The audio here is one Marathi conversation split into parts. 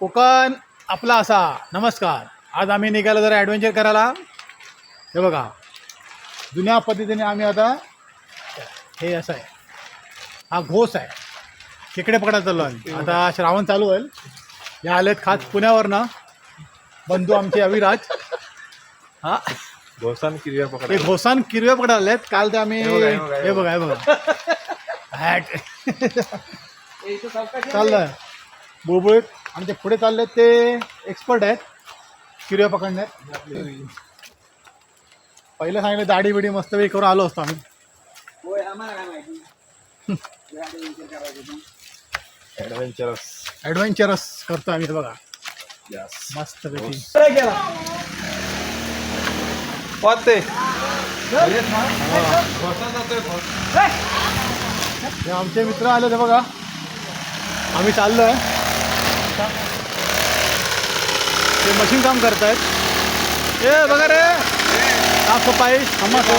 कोकण आपला असा. नमस्कार. आज आम्ही निघालो जरा ॲडव्हेंचर करायला. हे बघा. जुन्या पद्धतीने आम्ही आता हे असं आहे. हा घोस आहे. खेकडे पकडायला चाललो आहे आता श्रावण चालू होईल. हे आलेत खास पुण्यावरनं. बंधू आमचे अविराज. हा? घोसान क्रिया पकड. ते घोसान किरवे पकडायला काल ते आम्ही हे बघा, हे बघा, हे बघा हे बघा. हॅट चाललंय. बुळबुळीत. आणि ते पुढे चालले ते एक्सपर्ट आहेत. किरवे पकडण्यात पहिलं सांगितलं दाढी बिडी मस्त वेळ करून आलो असतो आम्ही. ऍडव्हेंचरस ॲडव्हेंचरस करतो आम्ही हे बघा. यस मस्त पाहते. आमचे मित्र आले ते बघा. आम्ही चाललो आहे ते मशीन काम करत आहेत ए बघा रे. आप पाई हम तो.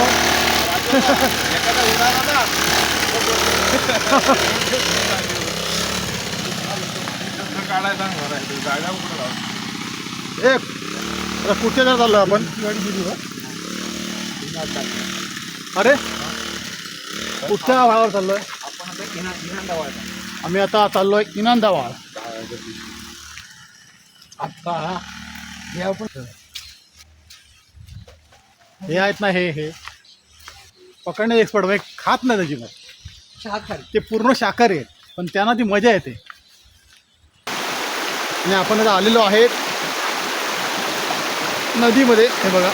ए कुठे जर चाललो आपण? अरे कुठच्या भावावर चाललोय? आपण आम्ही आता चाललोय इनांदावाळ आता हे आपण हे आहेत ना हे हे. पकडण्याचे एक्सपर्ट म्हणजे खात नाही त्याची मग. ते पूर्ण शाकाहारी आहेत पण त्यांना ती मजा येते. आणि आपण आता आलेलो आहेत नदीमध्ये हे बघा.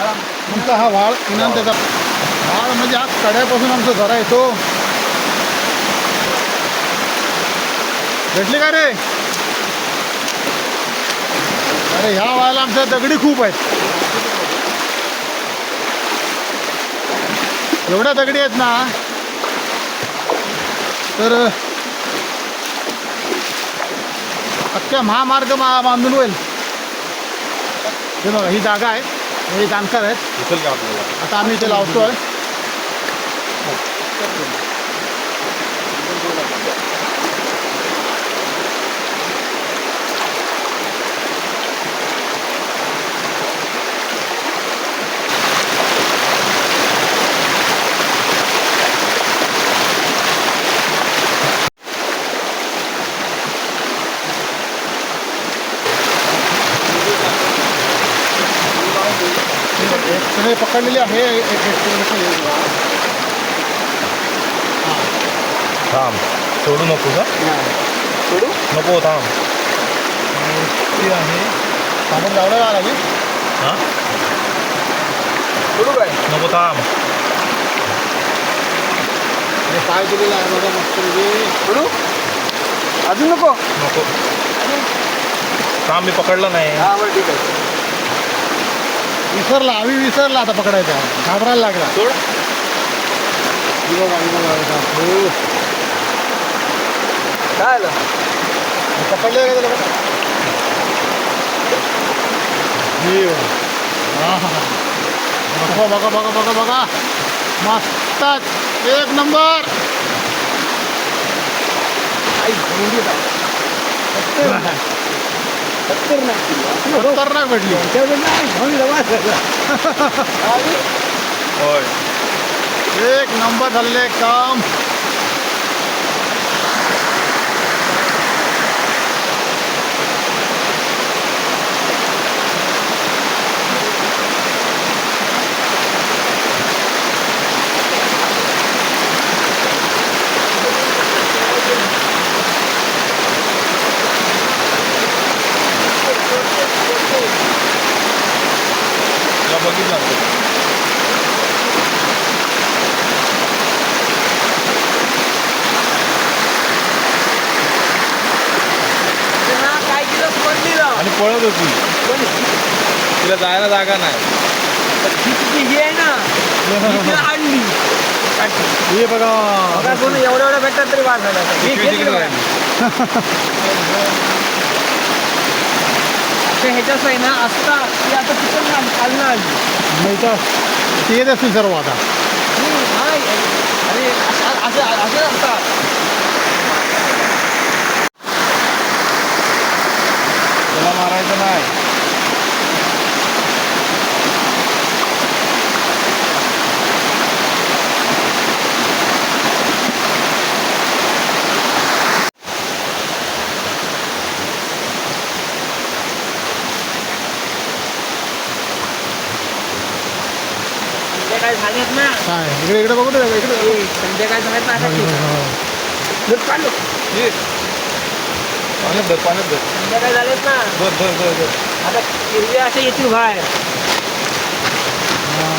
आमचा हा वाळ इनाम त्याचा वाळ म्हणजे हा कड्यापासून आमचा झरा येतो. भेटले का रे? अरे ह्या वाळाला आमच्या दगडी खूप आहेत. एवढ्या दगडी आहेत ना तर अख्ख्या महामार्ग बांधून होईल. हे बघा ही जागा आहे. हे जाणकार आहेत. आता आम्ही इथे लावतोय. एक सगळे पकडलेले आहे. एक थांब. सोडू नको का? सोडू? नको थांब. ती आहे. साबण लावलं का लागेल हा? सोडू काय? नको थांब. हे पाय दिलेला आहे बघा मस्त म्हणजे. सोडू? अजून नको? नको. थांब मी पकडलं नाही. हा बरं ठीक आहे. विसरला आम्ही विसरला आता पकडायचा घाबरायला लागला. सोड. ही. काय आलं? पकडले का त्याला? बघा? हे बघा. बघा बघा बघा मस्तच. एक नंबर. खतरनाक होय. एक नंबर झालेले काम. बघितलं ना. काय केलं आणि पळत होती. तिला जायला जागा नाही. ही आहे ना तिला आणली. हे बघा. बघा कोण एवढ्या एवढ्या भेटतात तरी वाद झाला. हे इकडे तिकडे घेतलं राहिली. ते ह्याच्याच आहे ना असता ती आता आली खालनं आली. नाही तर ते येत असतील सर्व आता नाही. अरे असं असं असं असतात संध्याकाळी झालेत ना काय इकडे इकडे बघू दे, इकडे संध्याकाळी झालेत ना आता हो, ठीक. हो. धर, चालू. ये. पाण्यात धर पाण्यात धर संध्याकाळी झालेत ना धर धर धर धर आता हिरव्या असे येतील बाहेर हा.